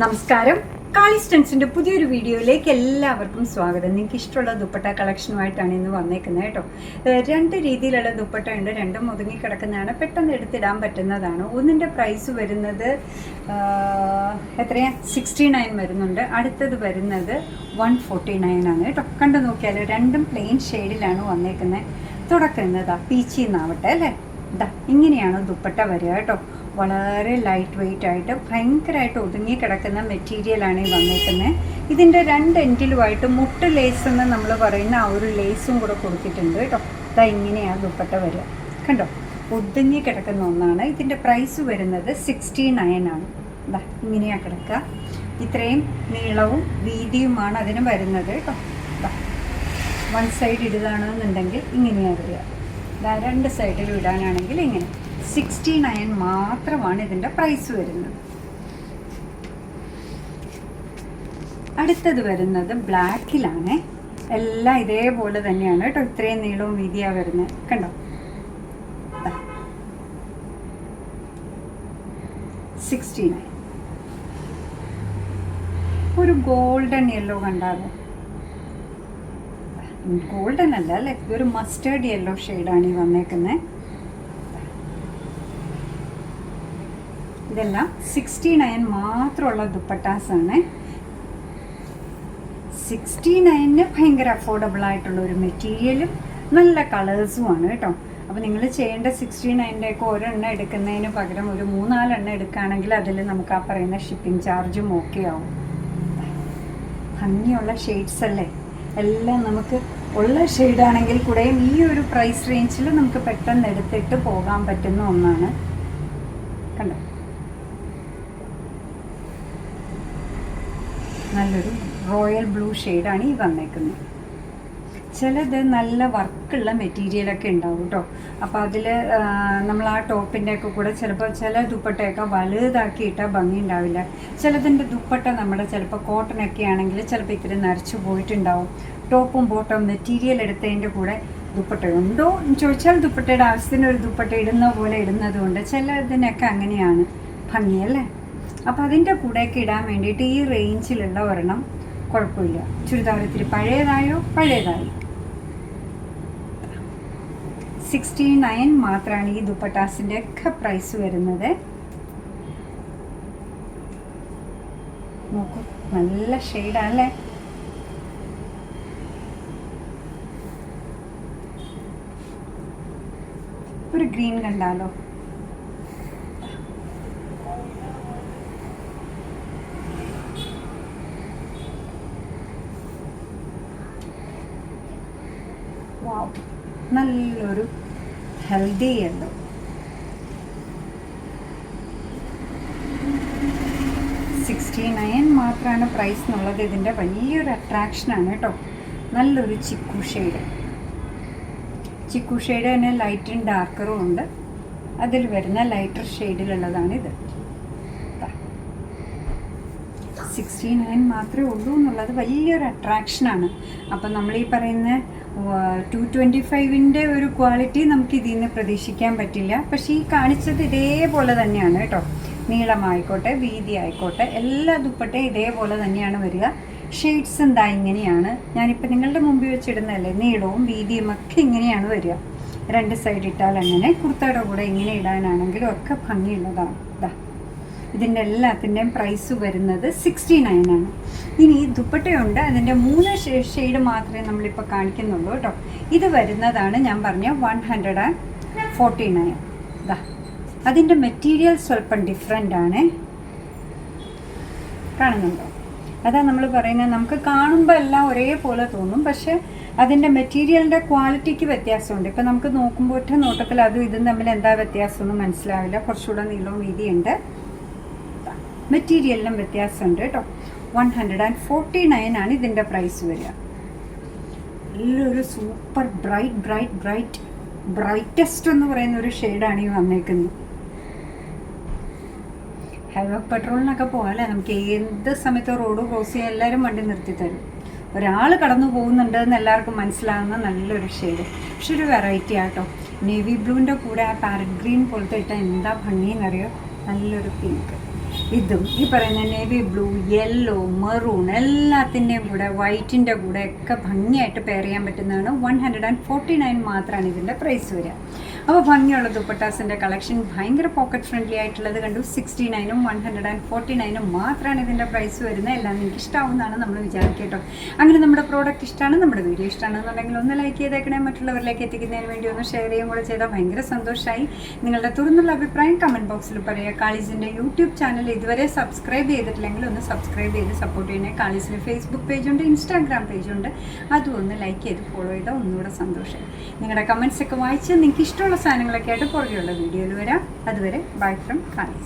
നമസ്കാരം. കാളി സ്റ്റൻസിന്റെ പുതിയൊരു വീഡിയോയിലേക്ക് എല്ലാവർക്കും സ്വാഗതം. നിങ്ങൾക്ക് ഇഷ്ടമുള്ള ദുപ്പട്ട കളക്ഷനുമായിട്ടാണ് ഇന്ന് വന്നേക്കുന്നത് കേട്ടോ. രണ്ട് രീതിയിലുള്ള ദുപ്പട്ട ഉണ്ട്. രണ്ടും ഒതുങ്ങി കിടക്കുന്നതാണ് പെട്ടെന്ന് എടുത്തിടാൻ പറ്റുന്നതാണ്. ഒന്നിന്റെ പ്രൈസ് വരുന്നത് എത്രയാ? സിക്സ്റ്റി നയൻ വരുന്നുണ്ട്. അടുത്തത് വരുന്നത് വൺ ഫോർട്ടി നയൻ ആണ് കേട്ടോ. കണ്ടു നോക്കിയാൽ രണ്ടും പ്ലെയിൻ ഷെയ്ഡിലാണ് വന്നേക്കുന്നത്. തുടക്കുന്നതാ പീച്ചിന്നാവട്ടെ അല്ലേ? ഇതാ ഇങ്ങനെയാണ് ദുപ്പട്ട വരിക കേട്ടോ. വളരെ ലൈറ്റ് വെയിറ്റ് ആയിട്ട് ഭയങ്കരമായിട്ട് ഒതുങ്ങി കിടക്കുന്ന മെറ്റീരിയലാണ് ഈ വന്നേക്കുന്നത് ഇതിന്റെ രണ്ട് എൻഡിലുമായിട്ട് മുട്ട് ലേസ് എന്ന് നമ്മൾ പറയുന്ന ആ ഒരു ലേസും കൂടെ കൊടുത്തിട്ടുണ്ട് കേട്ടോ ഇതാ ഇങ്ങനെയാണ് ദുപ്പട്ട വരിക. കണ്ടോ? ഒതുങ്ങി കിടക്കുന്ന ഒന്നാണ്. ഇതിന്റെ പ്രൈസ് വരുന്നത് സിക്സ്റ്റി നയൻ ആണ്. ഇതാ ഇങ്ങനെയാണ് കിടക്കുക ഇത്രയും നീളവും വീതിയുമാണ് അതിന് വരുന്നത് കേട്ടോ വൺ സൈഡ് ഇടുകയാണെന്നുണ്ടെങ്കിൽ ഇങ്ങനെയാണ് വരിക. രണ്ട് സൈഡിൽ ഇടാനാണെങ്കിൽ ഇങ്ങനെ. സിക്സ്റ്റി നയൻ മാത്രമാണ് ഇതിന്റെ പ്രൈസ് വരുന്നത്. അടുത്തത് വരുന്നത് ബ്ലാക്കിലാണ് എല്ലാം ഇതേപോലെ തന്നെയാണ് കേട്ടോ. ഇത്രയും നീളവും വീതിയാണ് വരുന്നത്. കണ്ടോ? സിക്സ്റ്റി നയൻ ഒരു ഗോൾഡൻ യെല്ലോ കണ്ടാലോ? ഗോൾഡൻ അല്ല അല്ലേ? ഇതൊരു മസ്റ്റേർഡ് യെല്ലോ ഷെയ്ഡാണ് ഈ വന്നേക്കുന്നത് ഇതെല്ലാം സിക്സ്റ്റി നയൻ മാത്രമുള്ള ദുപ്പട്ടാസാണ്. സിക്സ്റ്റി നയനിന് ഭയങ്കര അഫോർഡബിൾ ആയിട്ടുള്ള ഒരു മെറ്റീരിയലും നല്ല കളേഴ്സും ആണ് കേട്ടോ. അപ്പോൾ നിങ്ങൾ ചെയ്യേണ്ട സിക്സ്റ്റി നയന്റെ ഒക്കെ ഒരെണ്ണം എടുക്കുന്നതിന് പകരം ഒരു മൂന്നാലെണ്ണം എടുക്കുകയാണെങ്കിൽ അതിൽ നമുക്ക് ആ പറയുന്ന ഷിപ്പിംഗ് ചാർജും ഓക്കെ ആവും. ഭംഗിയുള്ള ഷെയ്ഡ്സ് അല്ലേ? എല്ലാം നമുക്ക് ഉള്ള ഷെയ്ഡാണെങ്കിൽ കൂടെയും ഈ ഒരു പ്രൈസ് റേഞ്ചിൽ നമുക്ക് പെട്ടെന്ന് എടുത്തിട്ട് പോകാൻ പറ്റുന്ന ഒന്നാണ്. കണ്ടോ? നല്ലൊരു റോയൽ ബ്ലൂ ഷെയ്ഡാണ് ഈ വന്നേക്കുന്നത് ചിലത് നല്ല വർക്കുള്ള മെറ്റീരിയലൊക്കെ ഉണ്ടാവും കേട്ടോ അപ്പോൾ അതിൽ നമ്മൾ ആ ടോപ്പിന്റെ ഒക്കെ കൂടെ ചിലപ്പോൾ ചില ദുപ്പട്ടയൊക്കെ വലുതാക്കിയിട്ടാൽ ഭംഗി ഉണ്ടാവില്ല. ചിലതിന്റെ ദുപ്പട്ട നമ്മുടെ ചിലപ്പോൾ കോട്ടനൊക്കെ ആണെങ്കിൽ ചിലപ്പോൾ ഇത്തിരി നരച്ചു പോയിട്ടുണ്ടാവും. ടോപ്പും ബോട്ടം മെറ്റീരിയൽ എടുത്തതിന്റെ കൂടെ ദുപ്പട്ട ഉണ്ടോ എന്ന് ചോദിച്ചാൽ ദുപ്പട്ടയുടെ ആവശ്യത്തിന് ഒരു ദുപ്പട്ട ഇടുന്ന പോലെ ഇടുന്നതുകൊണ്ട് ചിലതിനൊക്കെ അങ്ങനെയാണ് ഭംഗിയല്ലേ അപ്പോൾ അതിന്റെ കൂടെയൊക്കെ ഇടാൻ വേണ്ടിയിട്ട് ഈ റേഞ്ചിലുള്ള ഒരെണ്ണം കുഴപ്പമില്ല. ചുരിദാർ ഇത്തിരി പഴയതായോ? പഴയതായി. സിക്സ്റ്റി നയൻ മാത്രമാണ് ഈ ദുപ്പട്ടാസിന്റെ ഒക്കെ പ്രൈസ് വരുന്നത്. നോക്കൂ നല്ല ഷെയ്ഡാണല്ലേ ഒരു ഗ്രീൻ കണ്ടാലോ? നല്ലൊരു ഹെൽത്തി ഉണ്ട് സിക്സ്റ്റി നയൻ മാത്രമാണ് പ്രൈസ് എന്നുള്ളത്. ഇതിന്റെ വലിയൊരു അട്രാക്ഷനാണ് കേട്ടോ നല്ലൊരു ചിക്കു ഷെയ്ഡ് ചിക്കു ഷെയ്ഡ് തന്നെ ലൈറ്റും ഡാർക്കറും ഉണ്ട്. അതിൽ വരുന്ന ലൈറ്റർ ഷെയ്ഡിലുള്ളതാണ് ഇത്. സിക്സ്റ്റി നയൻ മാത്രമേ ഉള്ളൂ എന്നുള്ളത് വലിയൊരു അട്രാക്ഷനാണ് അപ്പം നമ്മൾ ഈ പറയുന്ന ടു ട്വന്റി ഫൈവിന്റെ ഒരു ക്വാളിറ്റി നമുക്ക് ഇതിൽ നിന്ന് പ്രതീക്ഷിക്കാൻ പറ്റില്ല. പക്ഷേ ഈ കാണിച്ചത് ഇതേപോലെ തന്നെയാണ് കേട്ടോ. നീളമായിക്കോട്ടെ വീതി ആയിക്കോട്ടെ എല്ലാ ദുപ്പട്ടയും ഇതേപോലെ തന്നെയാണ് വരിക. ഷെയ്ഡ്സ് എന്താ ഇങ്ങനെയാണ്? ഞാനിപ്പോൾ നിങ്ങളുടെ മുമ്പിൽ വെച്ചിടുന്നതല്ലേ? നീളവും വീതിയും ഒക്കെ ഇങ്ങനെയാണ് വരിക. രണ്ട് സൈഡ് ഇട്ടാൽ അങ്ങനെ കുർത്തയുടെ കൂടെ ഇങ്ങനെ ഇടാനാണെങ്കിലും ഒക്കെ ഭംഗിയുള്ളതാണ്. ഇതാ ഇതിന്റെ എല്ലാത്തിന്റെയും പ്രൈസ് വരുന്നത് സിക്സ്റ്റി നയൻ ആണ്. ഇനി ദുപ്പട്ടയുണ്ട്. അതിന്റെ മൂന്ന് ഷെയ്ഡ് മാത്രമേ നമ്മളിപ്പോൾ കാണിക്കുന്നുള്ളൂ കേട്ടോ. ഇത് വരുന്നതാണ് ഞാൻ പറഞ്ഞ one hundred and forty nine ഇതാ അതിന്റെ മെറ്റീരിയൽ സ്വല്പം ഡിഫറെന്റ് ആണ്. കാണുന്നുണ്ടോ? അതാ നമ്മൾ പറയുന്നത് നമുക്ക് കാണുമ്പോൾ എല്ലാം ഒരേപോലെ തോന്നും. പക്ഷേ അതിന്റെ മെറ്റീരിയലിന്റെ ക്വാളിറ്റിക്ക് വ്യത്യാസമുണ്ട്. ഇപ്പം നമുക്ക് നോക്കുമ്പോൾ ഒറ്റ നോട്ടത്തിൽ അതും ഇതും തമ്മിൽ എന്താ വ്യത്യാസമൊന്നും മനസ്സിലാവില്ല. കുറച്ചുകൂടെ നീളവും വീതിയുണ്ട്. മെറ്റീരിയലിനും വ്യത്യാസമുണ്ട് കേട്ടോ. One hundred and forty nine ആണ് ഇതിന്റെ പ്രൈസ് വരിക. നല്ലൊരു super bright bright bright brightest എന്ന് പറയുന്ന ഒരു ഷെയ്ഡാണ് ഈ വന്നേക്കുന്നത്. ഹൈവേ പെട്രോളിനൊക്കെ പോകാല്ലേ നമുക്ക് ഏത് സമയത്ത് റോഡ് ക്രോസ് ചെയ്യാൻ എല്ലാവരും വണ്ടി നിർത്തി തരും. ഒരാൾ കടന്നു പോകുന്നുണ്ട് എന്ന് എല്ലാവർക്കും മനസ്സിലാകുന്ന നല്ലൊരു ഷെയ്ഡ് പക്ഷെ ഒരു വെറൈറ്റി ആട്ടോ. നേവി ബ്ലൂവിന്റെ കൂടെ ആ പാരറ്റ് ഗ്രീൻ പോലത്തെ ഇട്ടാൽ എന്താ ഭംഗിയെന്നറിയോ? നല്ലൊരു പിങ്ക് ഇതും ഈ പറയുന്ന നേവി ബ്ലൂ യെല്ലോ മെറൂൺ എല്ലാത്തിന്റെയും കൂടെ വൈറ്റിന്റെ കൂടെ ഒക്കെ ഭംഗിയായിട്ട് പെയർ ചെയ്യാൻ പറ്റുന്നതാണ്. One hundred and forty nine മാത്രമാണ് ഇതിന്റെ പ്രൈസ് വരിക. അപ്പോൾ ഭംഗിയുള്ള ദുപ്പട്ടാസിന്റെ കളക്ഷൻ ഭയങ്കര പോക്കറ്റ് ഫ്രണ്ട്ലി ആയിട്ടുള്ളത് കണ്ടു. സിക്സ്റ്റി നയനും വൺ ഹൺഡ്രഡ് ആൻഡ് ഫോർട്ടി നയനും മാത്രമാണ് ഇതിന്റെ പ്രൈസ് വരുന്നത്. എല്ലാം നിങ്ങൾക്ക് ഇഷ്ടമാവുന്നതാണ് നമ്മൾ വിചാരിക്കട്ടോ അങ്ങനെ നമ്മുടെ പ്രോഡക്റ്റ് ഇഷ്ടമാണ് നമ്മുടെ വീഡിയോ ഇഷ്ടമാണെന്നുണ്ടെങ്കിൽ ഒന്ന് ലൈക്ക് ചെയ്തേക്കണേ. മറ്റുള്ളവരിലേക്ക് എത്തിക്കുന്നതിന് വേണ്ടി ഒന്ന് ഷെയർ ചെയ്യുകയും കൂടെ ചെയ്താൽ ഭയങ്കര സന്തോഷമായി നിങ്ങളുടെ തുറന്നുള്ള അഭിപ്രായം കമന്റ് ബോക്സിൽ പറയുക. കാളീസിന്റെ യൂട്യൂബ് ചാനൽ ഇതുവരെ സബ്സ്ക്രൈബ് ചെയ്തിട്ടില്ലെങ്കിൽ ഒന്ന് സബ്സ്ക്രൈബ് ചെയ്ത് സപ്പോർട്ട് ചെയ്യണേ. കാളീസിന് ഫേസ്ബുക്ക് പേജുണ്ട് ഇൻസ്റ്റാഗ്രാം പേജുണ്ട് അതും ഒന്ന് ലൈക്ക് ചെയ്ത് ഫോളോ ചെയ്താൽ ഒന്നുകൂടെ സന്തോഷം. നിങ്ങളുടെ കമൻസ് ഒക്കെ വായിച്ച് നിങ്ങൾക്ക് ഇഷ്ടമുള്ള സാധനങ്ങളൊക്കെ ആയിട്ട് പുറകെയുള്ള വീഡിയോയിൽ വരാം. അതുവരെ ബൈ ഫ്രം കാളീസ്.